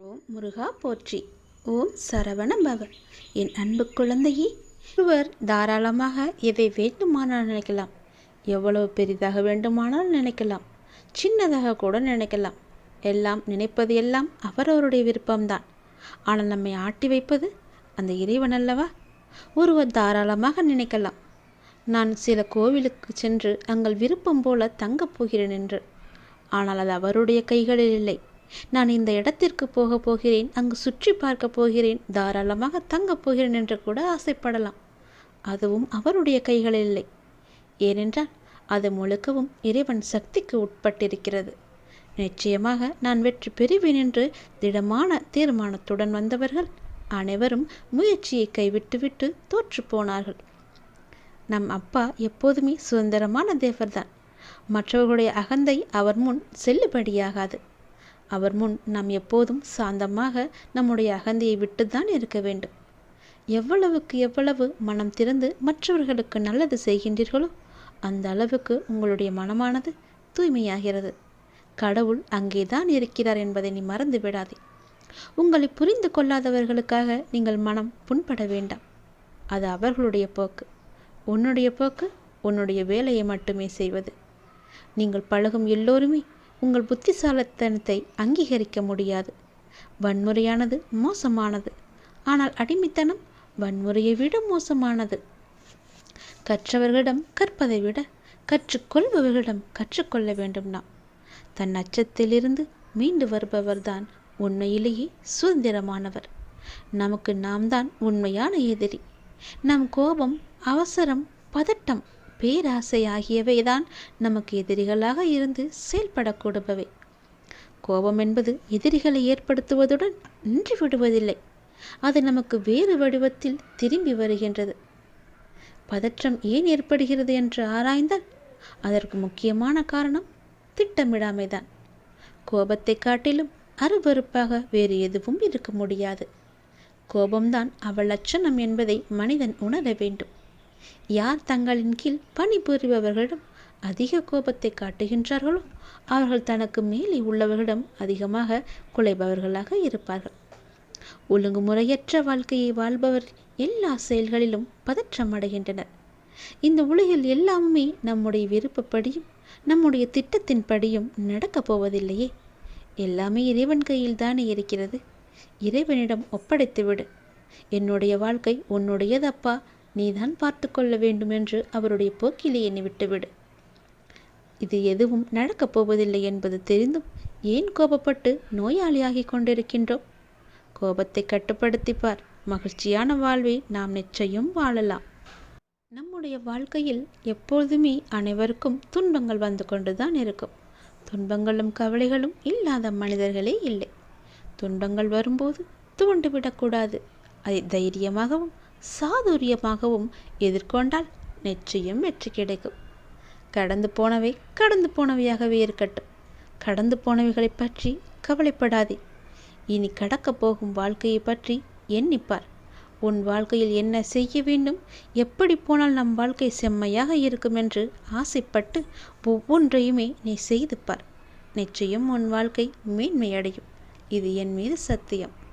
ஓம் முருகா போற்றி. ஓம் சரவண பவ என் அன்பு குழந்தையே ஒருவர் தாராளமாக எதை வேண்டுமானால் நினைக்கலாம். எவ்வளவு பெரிதாக வேண்டுமானால் நினைக்கலாம். சின்னதாக கூட நினைக்கலாம். எல்லாம் நினைப்பது எல்லாம் அவரவருடைய விருப்பம்தான். ஆனால் நம்மை ஆட்டி வைப்பது அந்த இறைவன் அல்லவா? ஒருவர் தாராளமாக நினைக்கலாம். நான் சில கோவிலுக்கு சென்று அங்கள் விருப்பம் போல தங்கப் போகிறேன் என்று. ஆனால் அது அவருடைய கைகளில் இல்லை. நான் இந்த இடத்திற்கு போகப் போகிறேன் அங்கு சுற்றி பார்க்கப் போகிறேன் தாராளமாக தங்கப் போகிறேன் என்று கூட ஆசைப்படலாம். அதுவும் அவருடைய கைகளில் இல்லை. ஏனென்றால் அது முழுக்கவும் இறைவன் சக்திக்கு உட்பட்டிருக்கிறது. நிச்சயமாக நான் வெற்றி பெறுவேன் என்று திடமான தீர்மானத்துடன் வந்தவர்கள் அனைவரும் முயற்சியை கைவிட்டுவிட்டு தோற்று போனார்கள். நம் அப்பா எப்போதுமே சுதந்திரமான தேவர்தான். மற்றவர்களுடைய அகந்தை அவர் முன் செல்லுபடியாகாது. அவர் முன் நாம் எப்போதும் சாந்தமாக நம்முடைய அகந்தையை விட்டுத்தான் இருக்க வேண்டும். எவ்வளவுக்கு எவ்வளவு மனம் திறந்து மற்றவர்களுக்கு நல்லது செய்கின்றீர்களோ அந்த அளவுக்கு உங்களுடைய மனமானது தூய்மையாகிறது. கடவுள் அங்கேதான் இருக்கிறார் என்பதை நீ மறந்து விடாதே. உங்களை புரிந்து கொள்ளாதவர்களுக்காக நீங்கள் மனம் புண்பட வேண்டாம். அது அவர்களுடைய போக்கு. உன்னுடைய போக்கு உன்னுடைய வேலையை மட்டுமே செய்வது. நீங்கள் பழகும் எல்லோருமே உங்கள் புத்திசாலித்தனத்தை அங்கீகரிக்க முடியாது. வன்முறையானது மோசமானது. ஆனால் அடிமைத்தனம் வன்முறையை விட மோசமானது. கற்றவர்களிடம் கற்பதை விட கற்றுக்கொள்பவர்களிடம் கற்றுக்கொள்ள வேண்டும் நாம். தன் அச்சத்திலிருந்து மீண்டு வருபவர்தான் உண்மையிலேயே சுதந்திரமானவர். நமக்கு நாம் தான் உண்மையான எதிரி. நம் கோபம் அவசரம் பதட்டம் பேராசை ஆகியவைதான் நமக்கு எதிரிகளாக இருந்து செயல்படக்கூடுபவை. கோபம் என்பது எதிரிகளை ஏற்படுத்துவதுடன் நின்று விடுவதில்லை அது நமக்கு வேறு வடிவத்தில் திரும்பி வருகின்றது. பதற்றம் ஏன் ஏற்படுகிறது என்று ஆராய்ந்தால் அதற்கு முக்கியமான காரணம் திட்டமிடாமைதான். கோபத்தை காட்டிலும் அருவறுப்பாக வேறு எதுவும் இருக்க முடியாது. கோபம்தான் அவள் லட்சணம் என்பதை மனிதன் உணர வேண்டும். யார் தங்களின் கீழ் பணிபுரிபவர்களிடம் அதிக கோபத்தை காட்டுகின்றார்களோ அவர்கள் தனக்கு மேலே உள்ளவர்களிடம் அதிகமாக குலைபவர்களாக இருப்பார்கள். ஒழுங்குமுறையற்ற வாழ்க்கையை வாழ்பவர் எல்லா செயல்களிலும் பதற்றம் அடைகின்றனர். இந்த உலகில் எல்லாமே நம்முடைய விருப்பப்படியும் நம்முடைய திட்டத்தின்படியும் நடக்கப் போவதில்லையே. எல்லாமே இறைவன் கையில் தானே இருக்கிறது. இறைவனிடம் ஒப்படைத்துவிடு. என்னுடைய வாழ்க்கை உன்னுடையதப்பா? நீதான் பார்த்து கொள்ள வேண்டும் என்று அவருடைய போக்கிலே என்னை விட்டுவிடு. இது எதுவும் நடக்கப் போவதில்லை என்பது தெரிந்தும் ஏன் கோபப்பட்டு நோயாளியாகி கொண்டிருக்கின்றோம்? கோபத்தை கட்டுப்படுத்திப்பார். மகிழ்ச்சியான வாழ்வை நாம் நிச்சயம் வாழலாம். நம்முடைய வாழ்க்கையில் எப்பொழுதுமே அனைவருக்கும் துன்பங்கள் வந்து கொண்டுதான் இருக்கும். துன்பங்களும் கவலைகளும் இல்லாத மனிதர்களே இல்லை. துன்பங்கள் வரும்போது தூண்டுவிடக்கூடாது அதை தைரியமாகவும் சாதுரியமாகவும் எதிர்கொண்டால் நிச்சயம் வெற்றி கிடைக்கும். கடந்து போனவை கடந்து போனவையாகவே இருக்கட்டும். கடந்து போனவைகளை பற்றி கவலைப்படாதே. இனி கடக்கப் போகும் வாழ்க்கையை பற்றி எண்ணிப்பார். உன் வாழ்க்கையில் என்ன செய்ய வேண்டும்? எப்படி போனால் நம் வாழ்க்கை செம்மையாக இருக்கும் என்று ஆசைப்பட்டு ஒவ்வொன்றையுமே நீ செய்து பார் நிச்சயம் உன் வாழ்க்கை மேன்மையடையும். இது என் மீது சத்தியம்.